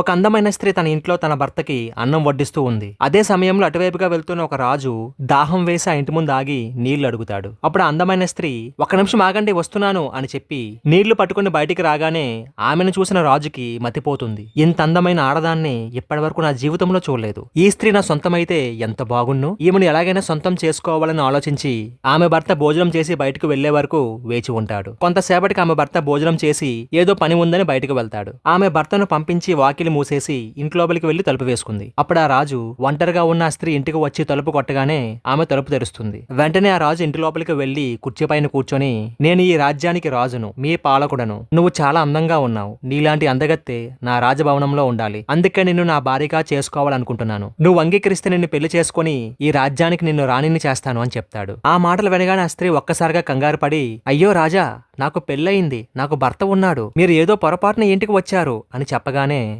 ఒక అందమైన స్త్రీ తన ఇంట్లో తన భర్తకి అన్నం వడ్డిస్తూ ఉంది. అదే సమయంలో అటువైపుగా వెళ్తున్న ఒక రాజు దాహం వేసి ఆ ఇంటి ముందు ఆగి నీళ్ళు అడుగుతాడు. అప్పుడు అందమైన స్త్రీ ఒక నిమిషం ఆగండి వస్తున్నాను అని చెప్పి నీళ్ళు పట్టుకుని బయటికి రాగానే ఆమెను చూసిన రాజుకి మతిపోతుంది. ఇంత అందమైన ఆడదాన్ని ఇప్పటివరకు నా జీవితంలో చూడలేదు. ఈ స్త్రీ నా సొంతమైతే ఎంత బాగున్ను ఈమెను ఎలాగైనా సొంతం చేసుకోవాలని ఆలోచించి ఆమె భర్త భోజనం చేసి బయటకు వెళ్ళే వరకు వేచి ఉంటాడు. కొంతసేపటికి ఆమె భర్త భోజనం చేసి ఏదో పని ఉందని బయటకు వెళ్తాడు. ఆమె భర్తను పంపించి వాకిలి మూసేసి ఇంట్లోపలికి వెళ్ళి తలుపు వేసుకుంది. అప్పుడు ఆ రాజు ఒంటరిగా ఉన్న ఆ స్త్రీ ఇంటికి వచ్చి తలుపు కొట్టగానే ఆమె తలుపు తెరుస్తుంది. వెంటనే ఆ రాజు ఇంటి లోపలికి వెళ్ళి కుర్చీపైన కూర్చొని నేను ఈ రాజ్యానికి రాజును మీ పాలకుడను. నువ్వు చాలా అందంగా ఉన్నావు. నీలాంటి అందగత్తె నా రాజభవనంలో ఉండాలి. అందుకే నిన్ను నా భార్యగా చేసుకోవాలనుకుంటున్నాను. నువ్వు అంగీకరిస్తే నిన్ను పెళ్ళి చేసుకుని ఈ రాజ్యానికి నిన్ను రాణిని చేస్తాను అని చెప్తాడు. ఆ మాటలు వినగానే ఆ స్త్రీ ఒక్కసారిగా కంగారు పడి అయ్యో రాజా నాకు పెళ్ళయింది. నాకు భర్త ఉన్నాడు. మీరు ఏదో పొరపాటున ఇంటికి వచ్చారు అని చెప్పగానే